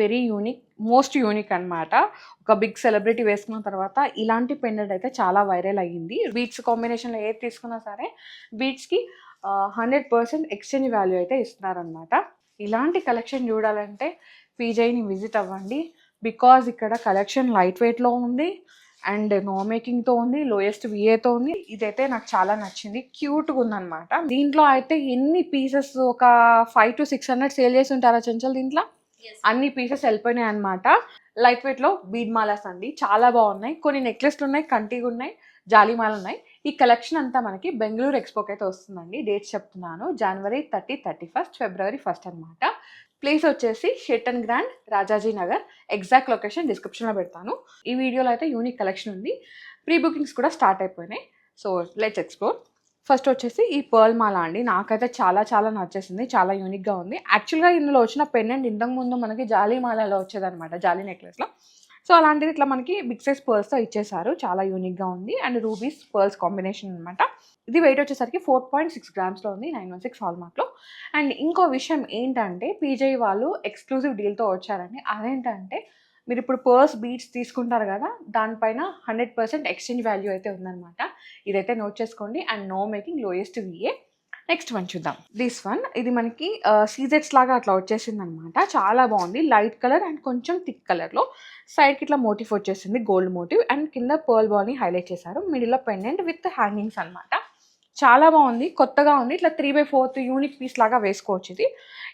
Very unique most unique అన్నమాట. ఒక big celebrity వేసుకున్న తర్వాత ఇలాంటి పెండెంట్ అయితే చాలా వైరల్ అయ్యింది. బీట్స్ కాంబినేషన్లో ఏది తీసుకున్నా సరే బీట్స్కి హండ్రెడ్ పర్సెంట్ ఎక్స్చేంజ్ వాల్యూ అయితే ఇస్తున్నారనమాట ఇలాంటి కలెక్షన్ చూడాలంటే పీజైని విజిట్ అవ్వండి. బికాజ్ ఇక్కడ కలెక్షన్ లైట్ వెయిట్లో ఉంది అండ్ నో మేకింగ్తో ఉంది లోయెస్ట్ విఏతో ఉంది. ఇదైతే నాకు చాలా నచ్చింది. క్యూట్గా ఉందన్నమాట. దీంట్లో అయితే ఎన్ని పీసెస్ ఒక five to six hundred sale చేసి ఉంటారా చెంచల్ దీంట్లో? అన్ని పీసెస్ వెళ్ళిపోయినాయి అనమాట లైట్ వెయిట్లో బీడ్ మాలాస్ అండి. చాలా బాగున్నాయి. కొన్ని నెక్లెస్లు ఉన్నాయి కంటిగా ఉన్నాయి జాలిమాలు ఉన్నాయి. ఈ కలెక్షన్ అంతా మనకి బెంగళూరు ఎక్స్పోకి అయితే వస్తుందండి. డేట్స్ చెప్తున్నాను. జనవరి థర్టీ థర్టీ ఫస్ట్ ఫిబ్రవరి ఫస్ట్ అనమాట ప్లేస్ వచ్చేసి Sheraton grand Rajaji Nagar exact location డిస్క్రిప్షన్లో పెడతాను. ఈ వీడియోలో అయితే యూనిక్ కలెక్షన్ ఉంది. ప్రీ బుకింగ్స్ కూడా స్టార్ట్ అయిపోయినాయి. సో లెట్స్ ఎక్స్ప్లోర్ ఫస్ట్ వచ్చేసి ఈ పర్ల్ మాల అండి. నాకైతే చాలా చాలా నచ్చేసింది. చాలా యూనిక్గా ఉంది. యాక్చువల్గా ఇందులో వచ్చిన పెండెంట్ ఇంతకు ముందు మనకి జాలీ మాలలో వచ్చేదనమాట జాలీ నెక్లెస్లో సో అలాంటిది ఇట్లా మనకి బిగ్ సైజ్ పర్ల్స్తో ఇచ్చేసారు. చాలా యూనిక్గా ఉంది. అండ్ రూబీస్ పర్ల్స్ కాంబినేషన్ అనమాట ఇది వెయిట్ వచ్చేసరికి ఫోర్ పాయింట్ సిక్స్ గ్రామ్స్లో ఉంది. నైన్ వన్ సిక్స్ హాల్ మార్క్లో అండ్ ఇంకో విషయం ఏంటంటే పీజే వాళ్ళు ఎక్స్క్లూజివ్ డీల్తో వచ్చారండి. అదేంటంటే మీరు ఇప్పుడు పర్స్ బీట్స్ తీసుకుంటారు కదా దానిపైన హండ్రెడ్ పర్సెంట్ ఎక్స్చేంజ్ వాల్యూ అయితే ఉందన్నమాట. ఇదైతే నోట్ చేసుకోండి. And no making lowest VA next one చూద్దాం. దిస్ వన్ ఇది మనకి సీజెట్స్ లాగా అట్లా వచ్చేసింది అనమాట చాలా బాగుంది. లైట్ కలర్ అండ్ కొంచెం థిక్ కలర్లో సైడ్కి ఇట్లా మోటివ్ వచ్చేసింది. గోల్డ్ మోటివ్ అండ్ కింద పర్ల్ బాల్ని హైలైట్ చేశారు. మిడిల్లో పెండెంట్ విత్ హ్యాంగింగ్స్ అనమాట చాలా బాగుంది. కొత్తగా ఉంది. ఇట్లా three by fourth unique piece లాగా వేసుకోవచ్చు ఇది.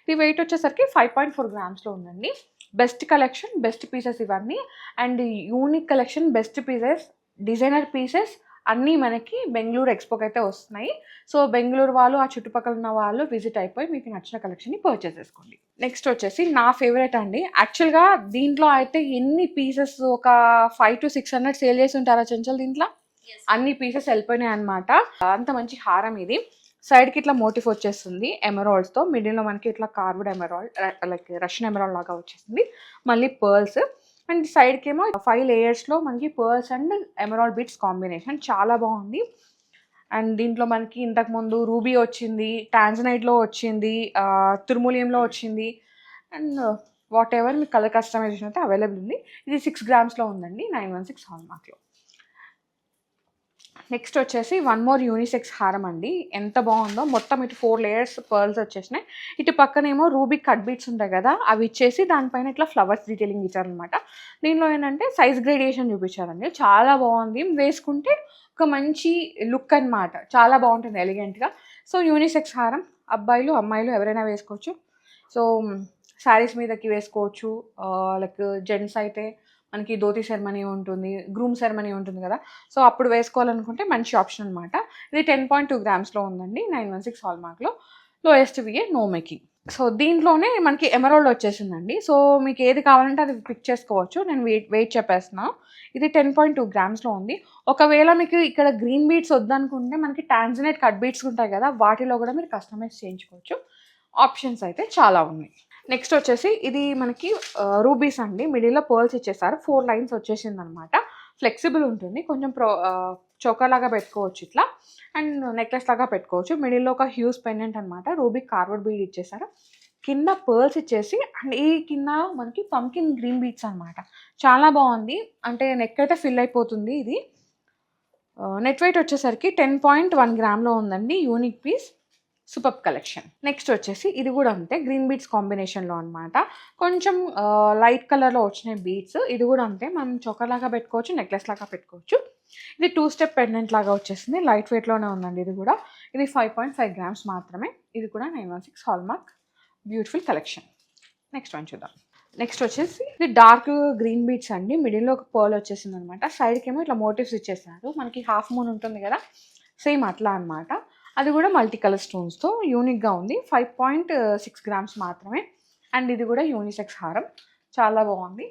ఇది వెయిట్ వచ్చేసరికి ఫైవ్ పాయింట్ ఫోర్ గ్రామ్స్లో ఉందండి. బెస్ట్ కలెక్షన్ బెస్ట్ పీసెస్ ఇవన్నీ. And unique collection best pieces designer pieces అన్నీ మనకి బెంగళూరు ఎక్స్పోకి అయితే వస్తున్నాయి. సో బెంగళూరు వాళ్ళు ఆ చుట్టుపక్కల ఉన్న వాళ్ళు విజిట్ అయిపోయి మీకు నచ్చిన కలెక్షన్ని పర్చేస్ చేసుకోండి. నెక్స్ట్ వచ్చేసి నా ఫేవరెట్ అండి. యాక్చువల్గా దీంట్లో అయితే ఎన్ని పీసెస్ ఒక five to six hundred sale చేసి ఉంటారా చెంచల్ దీంట్లో? అన్ని పీసెస్ వెళ్ళిపోయినాయి అనమాట అంత మంచి హారం ఇది. సైడ్కి ఇట్లా మోటిఫ్ వచ్చేస్తుంది ఎమరాల్డ్స్తో మిడిల్లో మిడిల్లో మనకి ఇట్లా carved emerald like Russian emerald లాగా వచ్చేసింది మళ్ళీ పర్ల్స్. అండ్ సైడ్కి ఏమో ఫైవ్ లేయర్స్లో మనకి pearls and emerald bits combination చాలా బాగుంది. అండ్ దీంట్లో మనకి ఇంతకు ముందు రూబీ వచ్చింది టాంజనైట్లో వచ్చింది తుర్ములియంలో వచ్చింది. అండ్ వాట్ ఎవర్ మీకు కలర్ కస్టమైజేషన్ అయితే అవైలబుల్ ఉంది. ఇది సిక్స్ గ్రామ్స్లో ఉందండి నైన్ వన్ సిక్స్ హాల్ మార్క్లో నెక్స్ట్ వచ్చేసి వన్ మోర్ యూనిసెక్స్ హారం అండి. ఎంత బాగుందో. మొత్తం ఇటు ఫోర్ లేయర్స్ పర్ల్స్ వచ్చేసినాయి. ఇటు పక్కనేమో రూబిక్ కట్ బీట్స్ ఉంటాయి కదా అవి ఇచ్చేసి దానిపైన ఇట్లా ఫ్లవర్స్ డీటెయిలింగ్ ఇచ్చారనమాట దీనిలో ఏంటంటే సైజ్ గ్రేడియేషన్ చూపించారండి. చాలా బాగుంది. వేసుకుంటే ఒక మంచి లుక్ అన్నమాట. చాలా బాగుంటుంది ఎలిగెంట్గా సో యూనిసెక్స్ హారం అబ్బాయిలు అమ్మాయిలు ఎవరైనా వేసుకోవచ్చు. సో శారీస్ మీదకి వేసుకోవచ్చు. లైక్ జెంట్స్ అయితే మనకి ధోతి సెరమనీ ఉంటుంది గ్రూమ్ సెరమనీ ఉంటుంది కదా. సో అప్పుడు వేసుకోవాలనుకుంటే మంచి ఆప్షన్ అనమాట ఇది టెన్ పాయింట్ టూ గ్రామ్స్లో ఉందండి nine one six hall మార్క్లో lowest VA no making. So దీంట్లోనే మనకి ఎమరాల్డ్ వచ్చేసిందండి. సో మీకు ఏది కావాలంటే అది పిక్ చేసుకోవచ్చు. నేను వెయిట్ వెయిట్ చెప్పేస్తున్నా. ఇది టెన్ పాయింట్ టూ గ్రామ్స్లో ఉంది. ఒకవేళ మీకు ఇక్కడ గ్రీన్ బీట్స్ వద్దనుకుంటే మనకి టాన్జనేట్ కట్ బీట్స్ ఉంటాయి కదా వాటిలో కూడా మీరు కస్టమైజ్ చేయించుకోవచ్చు. ఆప్షన్స్ అయితే చాలా ఉన్నాయి. నెక్స్ట్ వచ్చేసి ఇది మనకి రూబీస్ అండి. మిడిల్లో పర్ల్స్ ఇచ్చేసారు. ఫోర్ లైన్స్ వచ్చేసింది అనమాట ఫ్లెక్సిబుల్ ఉంటుంది. కొంచెం ప్రో చోకర్ లాగా పెట్టుకోవచ్చు ఇట్లా. అండ్ నెక్లెస్ లాగా పెట్టుకోవచ్చు. మిడిల్లో ఒక హ్యూజ్ పెండెంట్ అనమాట. రూబీ కార్వర్డ్ బీడ్ ఇచ్చేసారు. కింద పర్ల్స్ ఇచ్చేసి అండ్ ఈ కింద మనకి పంకిన్ గ్రీన్ బీట్స్ అనమాట. చాలా బాగుంది. అంటే నెక్ అయితే ఫిల్ అయిపోతుంది ఇది. నెట్ వెయిట్ వచ్చేసరికి టెన్ పాయింట్ వన్ గ్రామ్లో ఉందండి. Unique piece super collection next వచ్చేసి ఇది కూడా అంతే గ్రీన్ బీట్స్ కాంబినేషన్లో అనమాట కొంచెం లైట్ కలర్లో వచ్చిన బీట్స్ ఇది కూడా అంతే మనం చొక్కర్ లాగా పెట్టుకోవచ్చు నెక్లెస్ లాగా పెట్టుకోవచ్చు. ఇది టూ స్టెప్ పెండెంట్ లాగా వచ్చేసింది లైట్ వెయిట్లోనే ఉందండి ఇది కూడా. ఇది ఫైవ్ పాయింట్ ఫైవ్ గ్రామ్స్ మాత్రమే ఇది కూడా nine one six hallmark beautiful collection next one చూద్దాం. నెక్స్ట్ వచ్చేసి ఇది డార్క్ గ్రీన్ బీట్స్ అండి మిడిల్లో ఒక పర్ల్ వచ్చేసింది అనమాట సైడ్కి ఏమో ఇట్లా మోటివ్స్ ఇచ్చేసారు మనకి హాఫ్ మూన్ ఉంటుంది కదా సేమ్ అట్లా అనమాట అది కూడా మల్టీ కలర్ స్టోన్స్తో యూనిక్గా ఉంది. ఫైవ్ పాయింట్ సిక్స్ గ్రామ్స్ మాత్రమే. అండ్ ఇది కూడా యూనిసెక్స్ హారం. చాలా బాగుంది.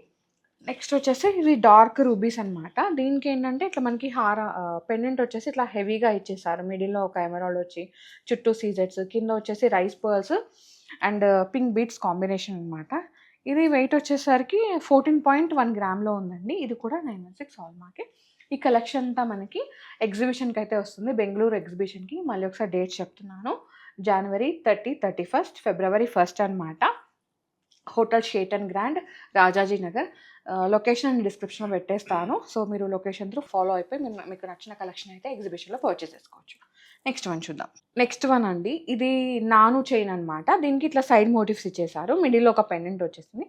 నెక్స్ట్ వచ్చేసి ఇది డార్క్ రూబీస్ అనమాట దీనికి ఏంటంటే ఇట్లా మనకి హార uh, పెండెంట్ వచ్చేసి ఇట్లా హెవీగా ఇచ్చేసారు. మిడిల్లో ఒక ఎమరాల్డ్ వచ్చి చుట్టూ సీజెట్స్ కింద వచ్చేసి rice pearls and pink beads combination అనమాట ఇది వెయిట్ వచ్చేసరికి ఫోర్టీన్ పాయింట్ వన్ గ్రామ్లో ఉందండి. ఇది కూడా nine one six hallmark ఈ కలెక్షన్ అంతా మనకి ఎగ్జిబిషన్కి అయితే వస్తుంది. బెంగళూరు ఎగ్జిబిషన్కి మళ్ళీ ఒకసారి డేట్ చెప్తున్నాను. జనవరి థర్టీ థర్టీ ఫస్ట్ ఫిబ్రవరి ఫస్ట్ అనమాట hotel Sheraton grand Rajaji Nagar location డిస్క్రిప్షన్లో పెట్టేస్తాను. సో మీరు లొకేషన్ త్రూ ఫాలో అయిపోయి మీరు మీకు నచ్చిన కలెక్షన్ అయితే ఎగ్జిబిషన్లో పర్చేస్ చేసుకోవచ్చు. నెక్స్ట్ వన్ చూద్దాం. నెక్స్ట్ వన్ అండి. ఇది నాను చైన్ అనమాట దీనికి ఇట్లా సైడ్ మోటివ్స్ ఇచ్చేసారు మిడిల్లో ఒక పెండెంట్ వచ్చేసింది.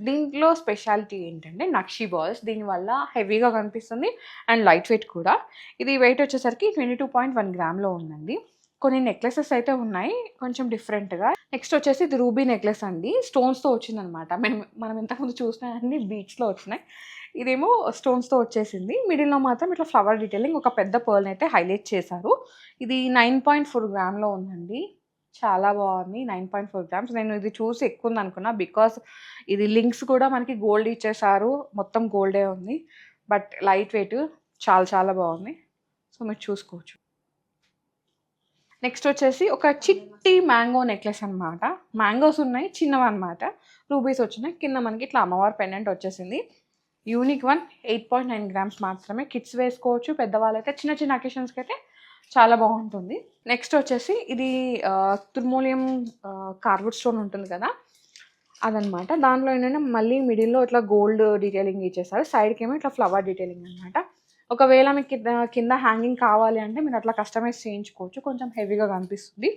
దీంట్లో స్పెషాలిటీ ఏంటంటే నక్షి బాల్స్ దీనివల్ల హెవీగా కనిపిస్తుంది అండ్ లైట్ వెయిట్ కూడా. ఇది వెయిట్ వచ్చేసరికి ట్వంటీ టూ పాయింట్ వన్ గ్రామ్లో ఉందండి. కొన్ని నెక్లెసెస్ అయితే ఉన్నాయి కొంచెం డిఫరెంట్గా. నెక్స్ట్ వచ్చేసి ఇది రూబీ నెక్లెస్ అండి. స్టోన్స్తో వచ్చిందనమాట. మనం మనం ఇంతకుముందు చూసినాయన్నీ అన్ని బీచ్లో వచ్చినాయి. ఇదేమో స్టోన్స్తో వచ్చేసింది. మిడిల్లో మాత్రం ఇట్లా ఫ్లవర్ డీటెయిలింగ్ ఒక పెద్ద పర్ల్ని అయితే హైలైట్ చేశారు. ఇది నైన్ పాయింట్ ఫోర్ గ్రామ్లో ఉందండి. చాలా బాగుంది. Nine point four grams. నేను ఇది చూసి ఎక్కువ ఉంది అనుకున్నా బికాస్ ఇది లింక్స్ కూడా మనకి గోల్డ్ ఇచ్చేసారు మొత్తం గోల్డే ఉంది. బట్ లైట్ వెయిట్ చాలా చాలా బాగుంది. సో మీరు చూసుకోవచ్చు. నెక్స్ట్ వచ్చేసి ఒక చిట్టి మ్యాంగో నెక్లెస్ అనమాట మ్యాంగోస్ ఉన్నాయి చిన్నవి అనమాట రూబీస్ వచ్చినాయి. కింద మనకి ఇట్లా అమ్మవారి పెండెంట్ వచ్చేసింది. Unique one eight point nine grams మాత్రమే. కిడ్స్ వేసుకోవచ్చు పెద్దవాళ్ళైతే చిన్న చిన్న అకేషన్స్కి అయితే చాలా బాగుంటుంది. నెక్స్ట్ వచ్చేసి ఇది తుర్మోలియం కార్వుడ్ స్టోన్ ఉంటుంది కదా? అదనమాట. దాంట్లో ఏంటంటే మళ్ళీ మిడిల్లో ఇట్లా గోల్డ్ డీటెయిలింగ్ ఇచ్చేసారు సైడ్కి ఏమో ఇట్లా ఫ్లవర్ డీటెయిలింగ్ అనమాట ఒకవేళ మీకు కింద కింద హ్యాంగింగ్ కావాలి అంటే మీరు అట్లా కస్టమైజ్ చేయించుకోవచ్చు. కొంచెం హెవీగా కనిపిస్తుంది.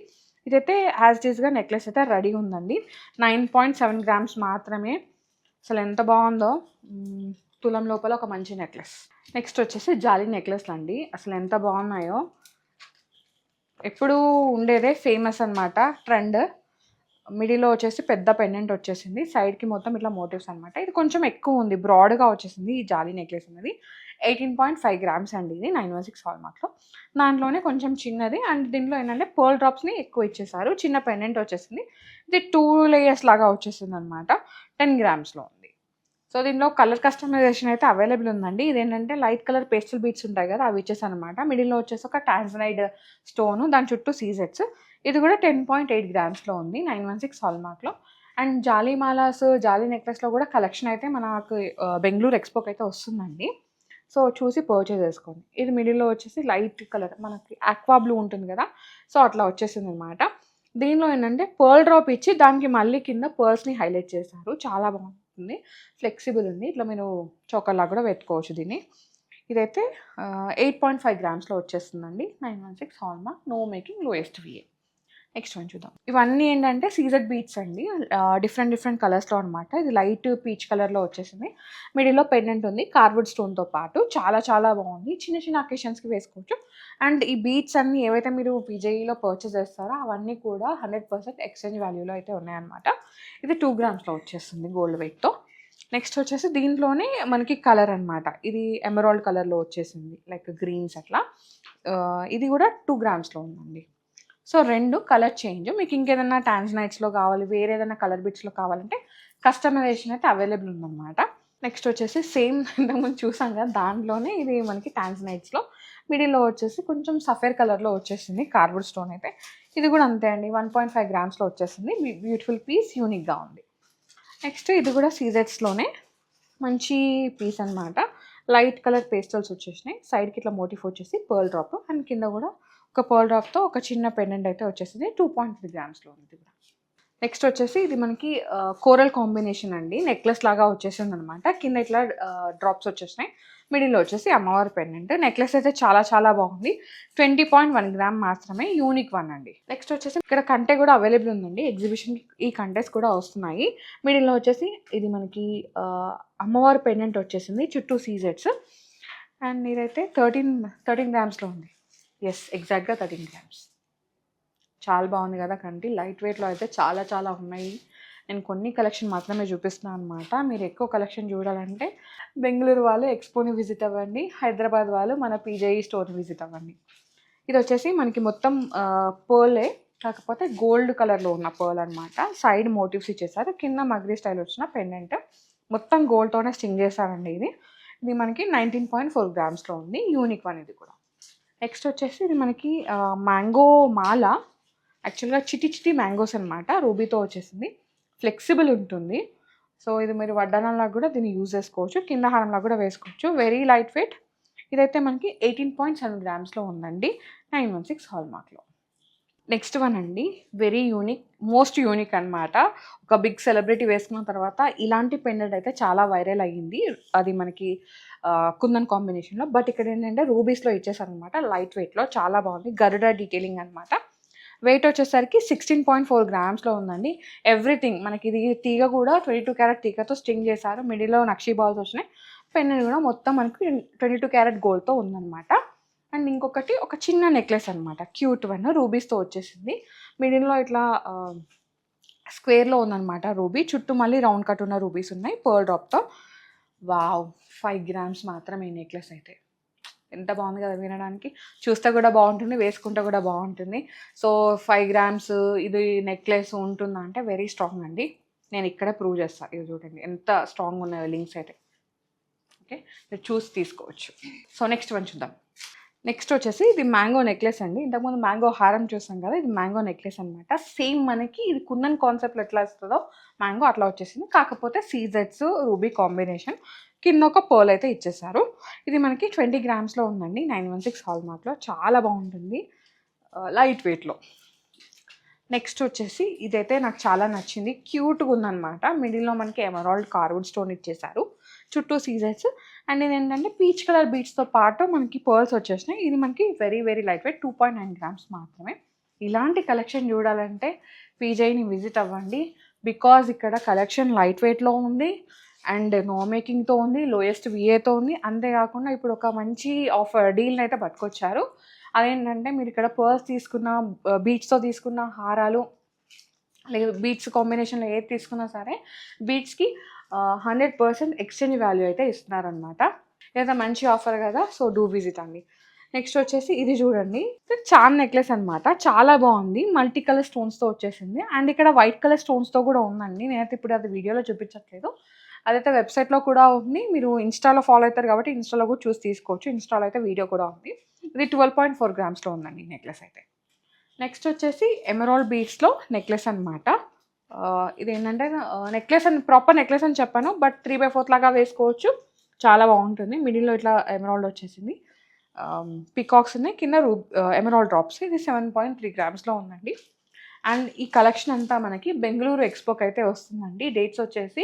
ఇదైతే యాజ్ ఇట్ నెక్లెస్ అయితే రెడీ ఉందండి. నైన్ పాయింట్ సెవెన్ గ్రామ్స్ మాత్రమే. అసలు ఎంత బాగుందో. తులం లోపల ఒక మంచి నెక్లెస్ నెక్స్ట్ వచ్చేసి జాలీ నెక్లెస్లు అండి అసలు ఎంత బాగున్నాయో. ఎప్పుడూ ఉండేదే ఫేమస్ అనమాట ట్రెండ్ మిడిల్లో వచ్చేసి పెద్ద పెండెంట్ వచ్చేసింది. సైడ్కి మొత్తం ఇట్లా మోటివ్స్ అనమాట ఇది కొంచెం ఎక్కువ ఉంది. బ్రాడ్గా వచ్చేసింది ఈ జాలీ నెక్లెస్ అనేది. ఎయిటీన్ పాయింట్ ఫైవ్ గ్రామ్స్ అండి ఇది. నైన్ వన్ సిక్స్ హాల్ మార్క్లో దాంట్లోనే కొంచెం చిన్నది. అండ్ దీంట్లో ఏంటంటే పర్ల్ డ్రాప్స్ని ఎక్కువ ఇచ్చేసారు చిన్న పెండెంట్ వచ్చేసింది. ఇది టూ లేయర్స్ లాగా వచ్చేసింది అనమాట టెన్ గ్రామ్స్లో ఉంది సో దీనిలో కలర్ కస్టమైజేషన్ అయితే అవైలబుల్ ఉందండి. ఇదేంటంటే లైట్ కలర్ పేస్టల్ బీట్స్ ఉంటాయి కదా అవి ఇచ్చేసి అనమాట మిడిల్లో వచ్చేసి ఒక టాన్సనైడ్ స్టోన్ దాని చుట్టూ సీజెట్స్. ఇది కూడా టెన్ పాయింట్ ఎయిట్ గ్రామ్స్లో ఉంది నైన్ వన్ సిక్స్ హాల్మార్క్లో. అండ్ జాలీ మాలాస్ జాలీ నెక్లెస్లో కూడా కలెక్షన్ అయితే మనకు బెంగళూరు ఎక్స్పోకి అయితే వస్తుందండి. సో చూసి పర్చేజ్ చేసుకోండి. ఇది మిడిల్లో వచ్చేసి లైట్ కలర్ మనకి ఆక్వా బ్లూ ఉంటుంది కదా సో అట్లా వచ్చేసింది అనమాట దీనిలో ఏంటంటే పర్ల్ డ్రాప్ ఇచ్చి దానికి మళ్ళీ కింద పర్ల్స్ని హైలైట్ చేశారు. చాలా బాగుంది. బాగుంటుంది ఫ్లెక్సిబుల్ ఉంది. ఇట్లా మీరు చోకర్లా కూడా పెట్టుకోవచ్చు దీన్ని. ఇదైతే ఎయిట్ పాయింట్ ఫైవ్ గ్రామ్స్లో వచ్చేస్తుందండి. Nine one six hallmark no making lowest VA next one చూద్దాం. ఇవన్నీ ఏంటంటే సీజెడ్ బీట్స్ అండి. డిఫరెంట్ డిఫరెంట్ కలర్స్లో అనమాట ఇది లైట్ పీచ్ కలర్లో వచ్చేసింది. మిడిల్లో పెండెంట్ ఉంది. కార్వుడ్ స్టోన్తో పాటు చాలా చాలా బాగుంది. చిన్న చిన్న అకేషన్స్కి వేసుకోవచ్చు. అండ్ ఈ బీట్స్ అన్ని ఏవైతే మీరు విజయ్లో పర్చేస్ చేస్తారో అవన్నీ కూడా హండ్రెడ్ పర్సెంట్ ఎక్స్చేంజ్ వాల్యూలో అయితే ఉన్నాయన్నమాట. ఇది టూ గ్రామ్స్లో వచ్చేస్తుంది గోల్డ్ వెయిట్తో నెక్స్ట్ వచ్చేసి దీంట్లోనే మనకి కలర్ అనమాట ఇది ఎమరాల్డ్ కలర్లో వచ్చేసింది. లైక్ గ్రీన్స్ అట్లా. ఇది కూడా టూ గ్రామ్స్లో ఉందండి. సో రెండు కలర్ చేంజ్ మీకు ఇంకేదైనా టాన్స్నైట్స్లో కావాలి వేరే ఏదైనా కలర్ బిట్స్లో కావాలంటే కస్టమైజేషన్ అయితే అవైలబుల్ ఉందన్నమాట. నెక్స్ట్ వచ్చేసి సేమ్ ఇంతకుముందు చూసాం కదా దాంట్లోనే ఇది మనకి టాన్స్నైట్స్లో మిడిల్లో వచ్చేసి కొంచెం సఫేర్ కలర్లో వచ్చేసింది కార్బుడ్ స్టోన్ అయితే. ఇది కూడా అంతే అండి వన్ పాయింట్ ఫైవ్ గ్రామ్స్లో వచ్చేసింది. బ్యూటిఫుల్ పీస్ యూనిక్గా ఉంది. నెక్స్ట్ ఇది కూడా సీజెట్స్లోనే మంచి పీస్ అన్నమాట. లైట్ కలర్ పేస్టల్స్ వచ్చేసినాయి. సైడ్కి ఇట్లా మోటిఫ్ వచ్చేసి పర్ల్ డ్రాప్ అండ్ కింద కూడా ఒక పర్ల్ డ్రాప్తో ఒక చిన్న పెండెంట్ అయితే వచ్చేసింది. టూ పాయింట్ త్రీ గ్రామ్స్లో ఉంది కూడా. నెక్స్ట్ వచ్చేసి ఇది మనకి కోరల్ కాంబినేషన్ అండి. నెక్లెస్ లాగా వచ్చేసింది అనమాట కింద ఇట్లా డ్రాప్స్ వచ్చేసినాయి. మిడిల్లో వచ్చేసి అమ్మవారి పెండెంట్. నెక్లెస్ అయితే చాలా చాలా బాగుంది. ట్వంటీ పాయింట్ వన్ గ్రామ్ మాత్రమే యూనిక్ వన్ అండి. నెక్స్ట్ వచ్చేసి ఇక్కడ కంటే కూడా అవైలబుల్ ఉందండి. ఎగ్జిబిషన్ ఈ కంటెస్ కూడా వస్తున్నాయి. మిడిల్లో వచ్చేసి ఇది మనకి అమ్మవారి పెండెంట్ వచ్చేసింది. చుట్టూ సీజెట్స్ అండ్ ఇదైతే థర్టీన్ థర్టీన్ గ్రామ్స్లో ఉంది. ఎస్ ఎగ్జాక్ట్గా థర్టీన్ గ్రామ్స్ చాలా బాగుంది కదా కంటి. లైట్ వెయిట్లో అయితే చాలా చాలా ఉన్నాయి. నేను కొన్ని కలెక్షన్ మాత్రమే చూపిస్తున్నాను అనమాట మీరు ఎక్కువ కలెక్షన్ చూడాలంటే బెంగళూరు వాళ్ళు ఎక్స్పోని విజిట్ అవ్వండి. హైదరాబాద్ వాళ్ళు మన పీజేఈ స్టోర్ని విజిట్ అవ్వండి. ఇది వచ్చేసి మనకి మొత్తం పర్లే కాకపోతే గోల్డ్ కలర్లో ఉన్న పర్ల్ అనమాట సైడ్ మోటివ్స్ ఇచ్చేసారు. కింద మగ్రీ స్టైల్ వచ్చిన పెండెంట్ మొత్తం గోల్డ్తోనే స్టింగ్ చేశారండి ఇది. ఇది మనకి నైన్టీన్ పాయింట్ ఫోర్ గ్రామ్స్లో ఉంది. యూనిక్ వన్ ఇది కూడా. నెక్స్ట్ వచ్చేసి ఇది మనకి మ్యాంగో మాల. యాక్చువల్గా చిటి చిటి మ్యాంగోస్ అనమాట రూబీతో వచ్చేసింది. ఫ్లెక్సిబుల్ ఉంటుంది. సో ఇది మీరు వడ్డానంలా కూడా దీన్ని యూజ్ చేసుకోవచ్చు. కింద హారంలా కూడా వేసుకోవచ్చు. వెరీ లైట్ వెయిట్ ఇదైతే మనకి ఎయిటీన్ పాయింట్ సెవెన్ గ్రామ్స్లో ఉందండి. నైన్ వన్ సిక్స్ హాల్ మార్క్లో నెక్స్ట్ వన్ అండి వెరీ యూనిక్ మోస్ట్ యూనిక్ అనమాట ఒక బిగ్ సెలబ్రిటీ వేసుకున్న తర్వాత ఇలాంటి పెండెంట్ అయితే చాలా వైరల్ అయ్యింది. అది మనకి కుందన్ కాంబినేషన్లో బట్ ఇక్కడ ఏంటంటే రూబీస్లో ఇచ్చేసారనమాట లైట్ వెయిట్లో చాలా బాగుంది. గరుడ డీటెయిలింగ్ అనమాట వెయిట్ వచ్చేసరికి సిక్స్టీన్ పాయింట్ ఫోర్ గ్రామ్స్లో ఉందండి. ఎవ్రీథింగ్ మనకి ఇది తీగ కూడా ట్వంటీ టూ క్యారెట్ తీగతో స్టింగ్ చేశారు. మిడిల్లో నక్షీ బాల్స్ వచ్చినాయి. పెన్ కూడా మొత్తం మనకి ట్వంటీ టూ క్యారెట్ గోల్డ్తో ఉందన్నమాట. అండ్ ఇంకొకటి ఒక చిన్న నెక్లెస్ అనమాట క్యూట్ వన్ రూబీస్తో వచ్చేసింది. మిడిల్లో ఇట్లా స్క్వేర్లో ఉందన్నమాట రూబీ. చుట్టూ మళ్ళీ రౌండ్ కట్ ఉన్న రూబీస్ ఉన్నాయి పర్ల్ డ్రాప్తో. వావ్! ఫైవ్ గ్రామ్స్ మాత్రమే ఈ నెక్లెస్ అయితే. ఎంత బాగుంది కదా వినడానికి. చూస్తే కూడా బాగుంటుంది వేసుకుంటే కూడా బాగుంటుంది. సో ఫైవ్ గ్రామ్స్ ఇది నెక్లెస్ ఉంటుందా అంటే వెరీ స్ట్రాంగ్ అండి. నేను ఇక్కడే ప్రూవ్ చేస్తాను ఇది చూడండి ఎంత స్ట్రాంగ్ ఉన్నాయో లింక్స్ అయితే. ఓకే? మీరు చూసి తీసుకోవచ్చు. సో నెక్స్ట్ వన్ చూద్దాం. నెక్స్ట్ వచ్చేసి ఇది మ్యాంగో నెక్లెస్ అండి. ఇంతకుముందు మ్యాంగో హారం చూసాం కదా ఇది మ్యాంగో నెక్లెస్ అనమాట సేమ్ మనకి ఇది కుందన్ కాన్సెప్ట్ ఎట్లా వస్తుందో మ్యాంగో అట్లా వచ్చేసింది. కాకపోతే సీజెట్స్ రూబీ కాంబినేషన్ కింద ఒక పర్ల్ అయితే ఇచ్చేసారు. ఇది మనకి ట్వంటీ గ్రామ్స్లో ఉందండి. నైన్ వన్ సిక్స్ హాల్ మార్క్లో చాలా బాగుంటుంది. లైట్ వెయిట్లో నెక్స్ట్ వచ్చేసి ఇదైతే నాకు చాలా నచ్చింది. క్యూట్గా ఉందన్నమాట. మిడిల్లో మనకి ఎమరాల్డ్ కార్వుడ్ స్టోన్ ఇచ్చేసారు. చుట్టూ సీజర్స్ అండ్ ఇది ఏంటంటే పీచ్ కలర్ బీట్స్తో పాటు మనకి పర్ల్స్ వచ్చేసినాయి. ఇది మనకి very very light weight two point nine grams మాత్రమే. ఇలాంటి కలెక్షన్ చూడాలంటే పీజైని విజిట్ అవ్వండి. బికాజ్ ఇక్కడ కలెక్షన్ లైట్ వెయిట్లో ఉంది. అండ్ నో మేకింగ్తో ఉంది. లోయెస్ట్ విఏతో ఉంది. అంతేకాకుండా ఇప్పుడు ఒక మంచి ఆఫర్ డీల్ని అయితే పట్టుకొచ్చారు. అదేంటంటే మీరు ఇక్కడ పర్స్ తీసుకున్న బీట్స్తో తీసుకున్న హారాలు లేదు బీట్స్ కాంబినేషన్లో ఏది తీసుకున్నా సరే బీట్స్కి హండ్రెడ్ పర్సెంట్ ఎక్స్చేంజ్ వాల్యూ అయితే ఇస్తున్నారనమాట ఇదైతే మంచి ఆఫర్ కదా సో డూ విజిట్ అండి. నెక్స్ట్ వచ్చేసి ఇది చూడండి. చాన్ నెక్లెస్ అనమాట చాలా బాగుంది. మల్టీ కలర్ స్టోన్స్తో వచ్చేసింది. అండ్ ఇక్కడ వైట్ కలర్ స్టోన్స్తో కూడా ఉందండి. నేనైతే ఇప్పుడు అది వీడియోలో చూపించట్లేదు. అదైతే వెబ్సైట్లో కూడా ఉంది. మీరు ఇన్స్టాలో ఫాలో అవుతారు కాబట్టి ఇన్స్టాలో కూడా చూసి తీసుకోవచ్చు. ఇన్స్టాలో అయితే వీడియో కూడా ఉంది. ఇది ట్వెల్వ్ పాయింట్ ఫోర్ గ్రామ్స్లో ఉందండి నెక్లెస్ అయితే. నెక్స్ట్ వచ్చేసి ఎమరాల్డ్ బీడ్స్లో నెక్లెస్ అనమాట ఇది ఏంటంటే నెక్లెస్ అని ప్రాపర్ నెక్లెస్ అని చెప్పాను బట్ త్రీ బై ఫోర్త్ లాగా వేసుకోవచ్చు. చాలా బాగుంటుంది. మిడిల్లో ఇట్లా ఎమరాల్డ్ వచ్చేసింది. పికాక్స్ ఉన్నాయి కింద రూ ఎమరాల్డ్ డ్రాప్స్ ఇది సెవెన్ పాయింట్ త్రీ గ్రామ్స్లో ఉందండి. అండ్ ఈ కలెక్షన్ అంతా మనకి బెంగళూరు ఎక్స్పోకి అయితే వస్తుందండి. డేట్స్ వచ్చేసి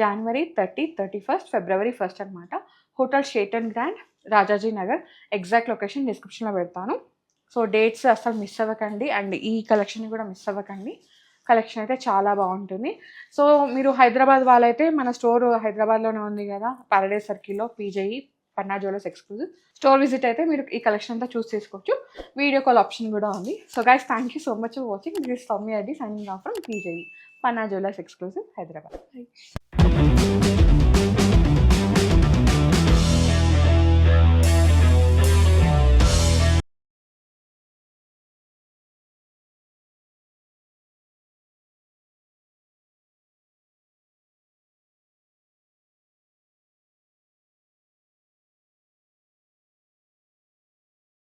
జనవరి థర్టీ థర్టీ ఫస్ట్ ఫిబ్రవరి ఫస్ట్ అనమాట hotel Sheraton grand Rajajinagar exact location డిస్క్రిప్షన్లో పెడతాను. సో డేట్స్ అసలు మిస్ అవ్వకండి. అండ్ ఈ కలెక్షన్ కూడా మిస్ అవ్వకండి. కలెక్షన్ అయితే చాలా బాగుంటుంది. సో మీరు హైదరాబాద్ వాళ్ళైతే మన స్టోర్ హైదరాబాద్లోనే ఉంది కదా పారడే సర్కిల్లో PJE Panna jewellers exclusive store visit అయితే మీరు ఈ కలెక్షన్ అంతా చూస్ చేసుకోవచ్చు. వీడియో కాల్ ఆప్షన్ కూడా ఉంది. So guys thank you so much for watching this Soumya Reddy signing off from PJE Panna jewellers exclusive Hyderabad